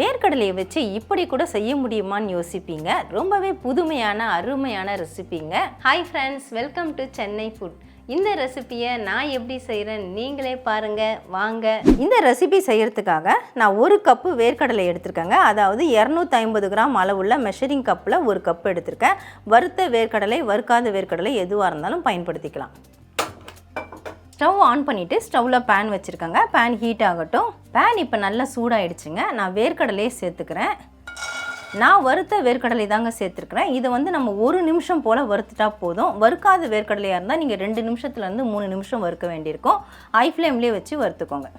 வேர்க்கடலையை வச்சு இப்படி கூட செய்ய முடியுமான்னு யோசிப்பீங்க. ரொம்பவே புதுமையான அருமையான ரெசிபிங்க. Hi friends welcome to Chennai food இந்த ரெசிபியை நான் எப்படி செய்கிறேன் நீங்களே பாருங்கள் வாங்க. இந்த ரெசிபி செய்கிறதுக்காக நான் ஒரு கப்பு வேர்க்கடலை எடுத்திருக்கேங்க. அதாவது இரநூத்தி ஐம்பது கிராம் அளவுள்ள மெஷரிங் கப்பில் ஒரு கப் எடுத்திருக்கேன். வறுத்த வேர்க்கடலை வறுக்காத வேர்க்கடலை எதுவாக இருந்தாலும் பயன்படுத்திக்கலாம். ஸ்டவ் ஆன் பண்ணிவிட்டு ஸ்டவ்வில் பேன் வச்சுருக்கேங்க. பேன் ஹீட் ஆகட்டும். பேன் இப்போ நல்லா சூடாயிடுச்சுங்க. நான் வேர்க்கடலையே சேர்த்துக்கிறேன். நான் வறுத்த வேர்க்கடலை தாங்க சேர்த்துருக்குறேன். இதை வந்து நம்ம ஒரு நிமிஷம் போல் வறுத்துட்டா போதும். வறுக்காத வேர்க்கடலையாக இருந்தால் நீங்கள் ரெண்டு நிமிஷத்துலேருந்து மூணு நிமிஷம் வறுக்க வேண்டியிருக்கும். ஐ ஃப்ளேம்லேயே வச்சு வறுத்துக்கோங்க.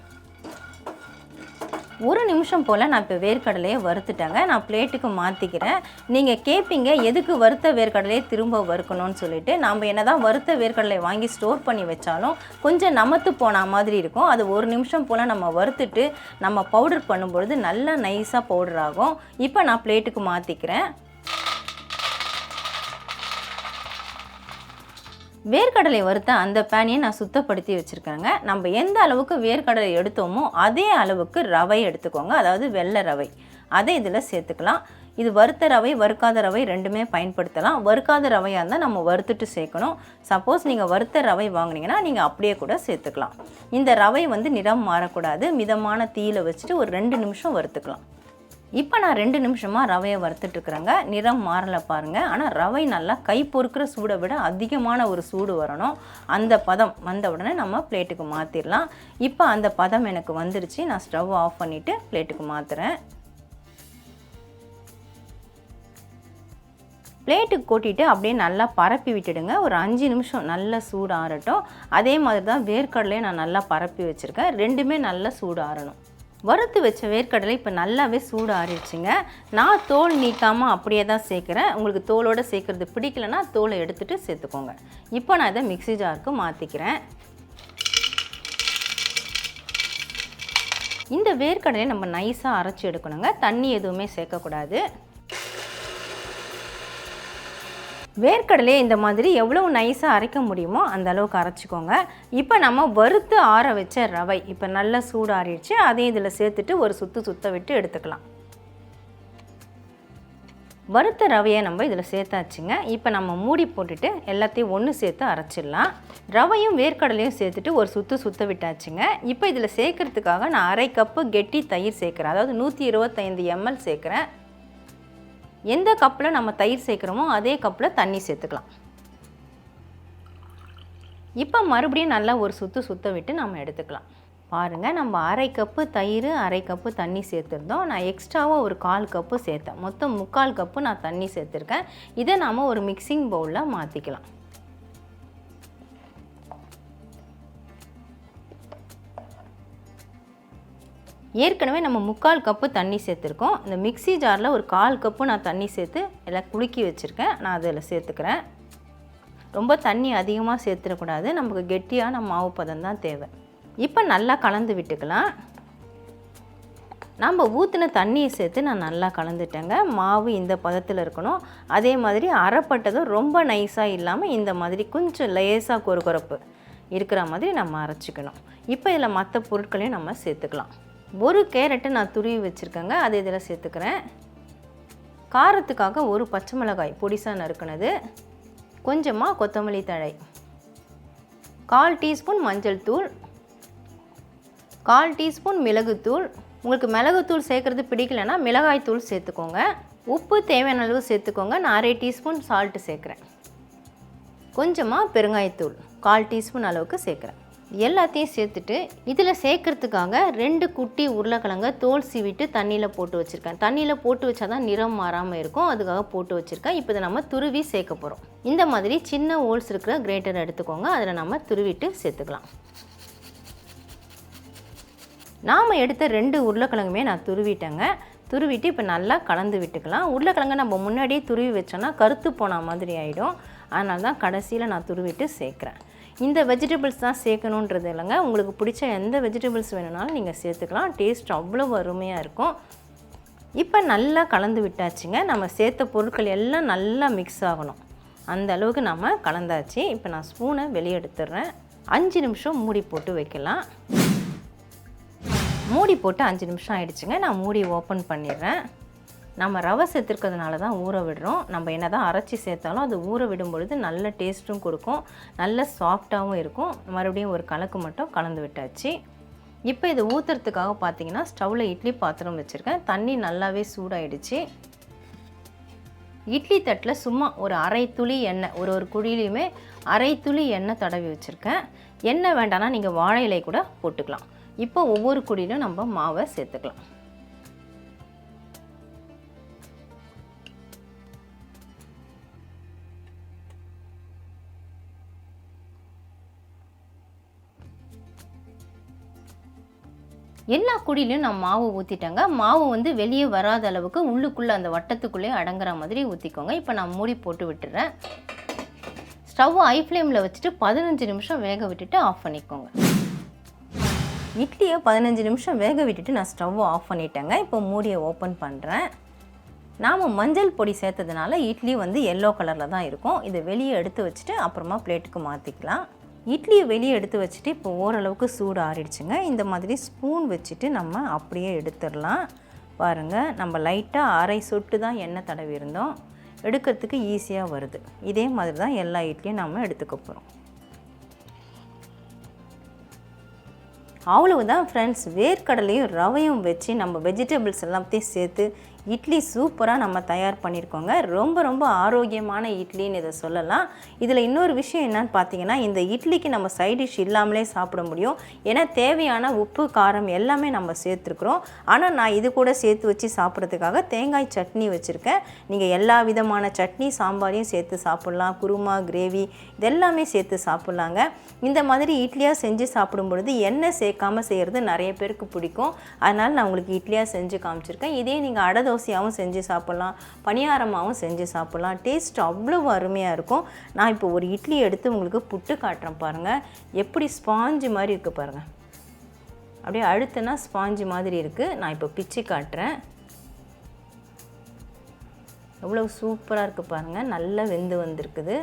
ஒரு நிமிஷம் போல் நான் இப்போ வேர்க்கடலையை வறுத்துட்டேங்க. நான் பிளேட்டுக்கு மாற்றிக்கிறேன் நீங்கள் கேட்பீங்க எதுக்கு வறுத்த வேர்க்கடலையை திரும்ப வறுக்கணும்னு சொல்லிட்டு நாம் என்ன தான் வறுத்த வேர்க்கடலை வாங்கி ஸ்டோர் பண்ணி வச்சாலும் கொஞ்சம் நமத்து போன மாதிரி இருக்கும். அது ஒரு நிமிஷம் போல் நம்ம வறுத்துட்டு நம்ம பவுடர் பண்ணும்பொழுது நல்லா நைஸாக பவுடர் ஆகும். இப்போ நான் பிளேட்டுக்கு மாற்றிக்கிறேன் வேர்க்கடலை வறுத்த அந்த பேனையை நான் சுத்தப்படுத்தி வச்சுருக்கேங்க நம்ம எந்த அளவுக்கு வேர்க்கடலை எடுத்தோமோ அதே அளவுக்கு ரவை எடுத்துக்கோங்க. அதாவது வெள்ளை ரவை. அதை இதில் சேர்த்துக்கலாம். இது வறுத்த ரவை வறுக்காத ரவை ரெண்டுமே பயன்படுத்தலாம். வறுக்காத ரவையாக இருந்தால் நம்ம வறுத்துட்டு சேர்க்கணும். சப்போஸ் நீங்கள் வறுத்த ரவை வாங்கினீங்கன்னா நீங்கள் அப்படியே கூட சேர்த்துக்கலாம். இந்த ரவை வந்து நிறம் மாறக்கூடாது. மிதமான தீயில வச்சுட்டு ஒரு ரெண்டு நிமிஷம் வறுத்துக்கலாம். இப்போ நான் ரெண்டு நிமிஷமாக ரவையை வறுத்துட்ருக்குறேங்க நிறம் மாறலை பாருங்கள் ஆனால் ரவை நல்லா கை பொறுக்கிற சூடை விட அதிகமான ஒரு சூடு வரணும். அந்த பதம் வந்த உடனே நம்ம பிளேட்டுக்கு மாற்றிடலாம் இப்போ அந்த பதம் எனக்கு வந்துருச்சு. நான் ஸ்டவ் ஆஃப் பண்ணிவிட்டு பிளேட்டுக்கு மாற்றுறேன் பிளேட்டுக்கு கொட்டிட்டு அப்படியே நல்லா பரப்பி விட்டுடுங்க. ஒரு அஞ்சு நிமிஷம் நல்லா சூடு ஆறட்டும். அதே மாதிரி தான் வேர்க்கடலையும் நான் நல்லா பரப்பி வச்சுருக்கேன். ரெண்டுமே நல்லா சூடு ஆறணும். வறுத்து வச்ச வேர்க்கடலை இப்போ நல்லாவே சூடு ஆறிடுச்சுங்க நான் தோல் நீக்காமல் அப்படியே தான் சேர்க்குறேன். உங்களுக்கு தோலோடு சேர்க்குறது பிடிக்கலனா தோலை எடுத்துகிட்டு சேர்த்துக்கோங்க. இப்போ நான் இதை மிக்ஸி ஜாருக்கு மாற்றிக்கிறேன் இந்த வேர்க்கடலை நம்ம நைஸாக அரைச்சி எடுக்கணுங்க. தண்ணி எதுவுமே சேர்க்கக்கூடாது. வேர்க்கடலையை இந்த மாதிரி எவ்வளோ நைஸாக அரைக்க முடியுமோ அந்த அளவுக்கு அரைச்சிக்கோங்க. இப்போ நம்ம வறுத்து ஆற வச்ச ரவை இப்போ நல்லா சூடாறிடுச்சு அதையும் இதில் சேர்த்துட்டு ஒரு சுற்று சுத்த விட்டு எடுத்துக்கலாம். வறுத்த ரவையை நம்ம இதில் சேர்த்தாச்சுங்க. இப்போ நம்ம மூடி போட்டுட்டு எல்லாத்தையும் ஒன்று சேர்த்து அரைச்சிடலாம். ரவையும் வேர்க்கடலையும் சேர்த்துட்டு ஒரு சுற்று சுத்த விட்டாச்சுங்க. இப்போ இதில் சேர்க்கறதுக்காக நான் அரை கப்பு கெட்டி தயிர் சேர்க்குறேன். அதாவது நூற்றி இருபத்தைந்து எம்எல் சேர்க்குறேன். எந்த கப்பில் நம்ம தயிர் சேர்க்குறோமோ அதே கப்பில் தண்ணி சேர்த்துக்கலாம். இப்போ மறுபடியும் நல்லா ஒரு சுற்று சுத்த விட்டு நம்ம எடுத்துக்கலாம். பாருங்கள் நம்ம அரை கப்பு தயிர் அரை கப்பு தண்ணி சேர்த்துருந்தோம். நான் எக்ஸ்ட்ராவாக ஒரு கால் கப்பு சேர்த்தேன். மொத்தம் முக்கால் கப்பு நான் தண்ணி சேர்த்துருக்கேன். இதை நாம் ஒரு மிக்சிங் பவுலில் மாற்றிக்கலாம் ஏற்கனவே நம்ம முக்கால் கப்பு தண்ணி சேர்த்துருக்கோம். இந்த மிக்ஸி ஜாரில் ஒரு கால் கப்பு நான் தண்ணி சேர்த்து எல்லாம் குலுக்கி வச்சுருக்கேன். நான் அதில் சேர்த்துக்கிறேன். ரொம்ப தண்ணி அதிகமாக சேர்த்துடக்கூடாது. நமக்கு கெட்டியான மாவு பதம் தான் தேவை. இப்போ நல்லா கலந்து விட்டுக்கலாம். நம்ம ஊற்றின தண்ணியை சேர்த்து நான் நல்லா கலந்துட்டேங்க. மாவு இந்த பதத்தில் இருக்கணும். அதே மாதிரி அரைப்பட்டதும் ரொம்ப நைஸாக இல்லாமல் இந்த மாதிரி கொஞ்சம் லேசாக கொரகொரப்பு இருக்கிற மாதிரி நம்ம அரைச்சிக்கணும். இப்போ இதில் மற்ற பொருட்களையும் நம்ம சேர்த்துக்கலாம். ஒரு கேரட்டை நான் துருவி வச்சுருக்கேங்க. அதை இதில் சேர்த்துக்கிறேன். காரத்துக்காக ஒரு பச்சை மிளகாய் பொடிசாக நறுக்கினது. கொஞ்சமாக கொத்தமல்லி தழை. கால் டீஸ்பூன் மஞ்சள் தூள். கால் டீஸ்பூன் மிளகுத்தூள் உங்களுக்கு மிளகுத்தூள் சேர்க்குறது பிடிக்கலன்னா மிளகாய் தூள் சேர்த்துக்கோங்க. உப்பு தேவையான அளவு சேர்த்துக்கோங்க. நான் அரை டீஸ்பூன் சால்ட்டு சேர்க்குறேன். கொஞ்சமாக பெருங்காயத்தூள். கால் டீஸ்பூன் அளவுக்கு சேர்க்குறேன். எல்லாத்தையும் சேர்த்துட்டு இதில் சேர்க்கறதுக்காக ரெண்டு குட்டி உருளைக்கிழங்க தோல் சீவிட்டு தண்ணியில் போட்டு வச்சுருக்கேன். தண்ணியில் போட்டு வச்சா தான் நிறம் மாறாமல் இருக்கும். அதுக்காக போட்டு வச்சுருக்கேன். இப்போ இதை நம்ம துருவி சேர்க்க போகிறோம். இந்த மாதிரி சின்ன ஹோல்ஸ் இருக்கிற கிரேட்டர் எடுத்துக்கோங்க. அதில் நம்ம துருவிட்டு சேர்த்துக்கலாம். நாம் எடுத்த ரெண்டு உருளைக்கிழங்குமே நான் துருவிட்டேங்க. துருவிட்டு இப்போ நல்லா கலந்து விட்டுக்கலாம். உருளைக்கிழங்கு நம்ம முன்னாடியே துருவி வச்சோன்னா கருத்து போன மாதிரி ஆகிடும் அதனால தான் கடைசியில் நான் துருவிட்டு சேர்க்குறேன். இந்த வெஜிடபிள்ஸ் தான் சேர்க்கணுன்றது இல்லைங்க. உங்களுக்கு பிடிச்ச எந்த வெஜிடபிள்ஸ் வேணும்னாலும் நீங்கள் சேர்த்துக்கலாம். டேஸ்ட் அவ்வளோ அருமையாக இருக்கும். இப்போ நல்லா கலந்து விட்டாச்சுங்க. நம்ம சேர்த்த பொருட்கள் எல்லாம் நல்லா மிக்ஸ் ஆகணும். அந்த அளவுக்கு நம்ம கலந்தாச்சு. இப்போ நான் ஸ்பூனை வெளியே எடுத்துடுறேன். அஞ்சு நிமிஷம் மூடி போட்டு வைக்கலாம். மூடி போட்டு அஞ்சு நிமிஷம் ஆகிடுச்சுங்க நான் மூடி ஓப்பன் பண்ணிடுறேன். நம்ம ரவை சேர்த்துருக்கிறதுனால தான் ஊற விடுறோம். நம்ம என்ன தான் அரைச்சி சேர்த்தாலும் அது ஊற விடும் பொழுது நல்ல டேஸ்ட்டும் கொடுக்கும். நல்ல சாஃப்டாகவும் இருக்கும். மறுபடியும் ஒரு கலக்கு மட்டும் கலந்து விட்டாச்சு. இப்போ இது ஊற்றுறதுக்காக பார்த்தீங்கன்னா ஸ்டவ்வில் இட்லி பாத்திரம் வச்சுருக்கேன். தண்ணி நல்லாவே சூடாயிடுச்சு. இட்லி தட்டில் சும்மா ஒரு அரை துளி எண்ணெய் ஒரு ஒரு குழியிலையுமே அரை துளி எண்ணெய் தடவி வச்சுருக்கேன். எண்ணெய் வேண்டாம்னா நீங்கள் வாழை இலை கூட போட்டுக்கலாம். இப்போ ஒவ்வொரு குழியிலும் நம்ம மாவை சேர்த்துக்கலாம். எல்லா குழிலையும் நான் மாவு ஊற்றிட்டேங்க மாவு வந்து வெளியே வராத அளவுக்கு உள்ளுக்குள்ளே அந்த வட்டத்துக்குள்ளே அடங்குற மாதிரி ஊற்றிக்கோங்க இப்போ நான் மூடி போட்டு விட்டுறேன். ஸ்டவ் ஐ ஃப்ளேமில் வச்சுட்டு பதினஞ்சு நிமிஷம் வேக விட்டுட்டு ஆஃப் பண்ணிக்கோங்க. இட்லியை பதினஞ்சு நிமிஷம் வேக விட்டுட்டு நான் ஸ்டவ்வை ஆஃப் பண்ணிட்டேங்க. இப்போ மூடியை ஓப்பன் பண்ணுறேன் நாம் மஞ்சள் பொடி சேர்த்ததுனால இட்லி வந்து எல்லோ கலரில் தான் இருக்கும். இதை வெளியே எடுத்து வச்சுட்டு அப்புறமா பிளேட்டுக்கு மாற்றிக்கலாம் இட்லியை வெளியே எடுத்து வச்சுட்டு இப்போ ஓரளவுக்கு சூடு ஆறிடுச்சுங்க. இந்த மாதிரி ஸ்பூன் வச்சுட்டு நம்ம அப்படியே எடுத்துடலாம். பாருங்கள் நம்ம லைட்டாக அரை சொட்டு தான் எண்ணெய் தடவி இருந்தோம். எடுக்கிறதுக்கு ஈஸியாக வருது. இதே மாதிரி தான் எல்லா இட்லியும் நம்ம எடுத்துக்க போகிறோம் அவ்வளவுதான் ஃப்ரெண்ட்ஸ் வேர்க்கடலையும் ரவையும் வச்சு நம்ம வெஜிடபிள்ஸ் எல்லாத்தையும் சேர்த்து இட்லி சூப்பராக நம்ம தயார் பண்ணியிருக்கோங்க ரொம்ப ரொம்ப ஆரோக்கியமான இட்லின்னு இதை சொல்லலாம். இதில் இன்னொரு விஷயம் என்னன்னு பார்த்தீங்கன்னா இந்த இட்லிக்கு நம்ம சைட் டிஷ் இல்லாமலே சாப்பிட முடியும். ஏன்னா தேவையான உப்பு காரம் எல்லாமே நம்ம சேர்த்துருக்குறோம். ஆனால் நான் இது கூட சேர்த்து வச்சு சாப்பிட்றதுக்காக தேங்காய் சட்னி வச்சுருக்கேன். நீங்கள் எல்லா விதமான சட்னி சாம்பாரையும் சேர்த்து சாப்பிட்லாம். குருமா கிரேவி இதெல்லாமே சேர்த்து சாப்பிட்லாங்க. இந்த மாதிரி இட்லியாக செஞ்சு சாப்பிடும் பொழுது எண்ணெய் சேர்க்காமல் செய்கிறது நிறைய பேருக்கு பிடிக்கும். அதனால் நான் உங்களுக்கு இட்லியாக செஞ்சு காமிச்சிருக்கேன். இதே நீங்கள் அடை தோசையாகவும் செஞ்சு சாப்பிட்லாம் பணியாரமாகவும் செஞ்சு சாப்பிட்லாம். டேஸ்ட் அவ்வளோ அருமையாக இருக்கும். நான் இப்போ ஒரு இட்லி எடுத்து உங்களுக்கு புட்டு காட்டுறேன் பாருங்கள் எப்படி ஸ்பாஞ்சு மாதிரி இருக்குது பாருங்கள் அப்படியே அழுத்துனா ஸ்பாஞ்சு மாதிரி இருக்குது நான் இப்போ பிச்சு காட்டுறேன். எவ்வளோ சூப்பராக இருக்குது பாருங்கள் நல்லா வெந்து வந்திருக்குது.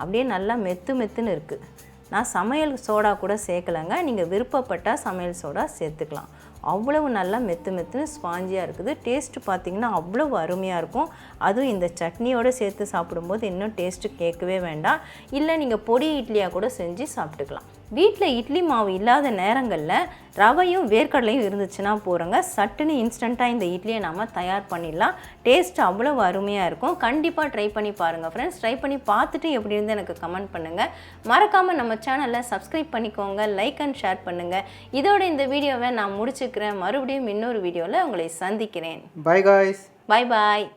அப்படியே நல்லா மெத்து மெத்துன்னு இருக்குது நான் சமையல் சோடா கூட சேர்க்கலைங்க. நீங்கள் விருப்பப்பட்டால் சமையல் சோடா சேர்த்துக்கலாம். அவ்வளவு நல்லா மெத்து மெத்துன்னு ஸ்பாஞ்சியாக இருக்குது. டேஸ்ட்டு பார்த்தீங்கன்னா அவ்வளவு அருமையாக இருக்கும். அதுவும் இந்த சட்னியோடு சேர்த்து சாப்பிடும்போது இன்னும் டேஸ்ட்டு கேட்கவே வேண்டாம். இல்லை நீங்கள் பொடி இட்லியாக கூட செஞ்சு சாப்பிட்டுக்கலாம். வீட்டில் இட்லி மாவு இல்லாத நேரங்களில் ரவையும் வேர்க்கடலையும் இருந்துச்சுன்னா போகிறோங்க சட்டுன்னு இன்ஸ்டண்ட்டாக இந்த இட்லியை நாம் தயார் பண்ணிடலாம். டேஸ்ட் அவ்வளோ அருமையாக இருக்கும். கண்டிப்பாக ட்ரை பண்ணி பாருங்கள் ஃப்ரெண்ட்ஸ் ட்ரை பண்ணி பார்த்துட்டு எப்படி இருந்து எனக்கு கமெண்ட் பண்ணுங்கள் மறக்காமல் நம்ம சேனலை சப்ஸ்கிரைப் பண்ணிக்கோங்க. லைக் அண்ட் ஷேர் பண்ணுங்கள் இதோட இந்த வீடியோவை நான் முடிச்சுக்கிறேன் மறுபடியும் இன்னொரு வீடியோவில் உங்களை சந்திக்கிறேன். Bye guys. பாய் பாய்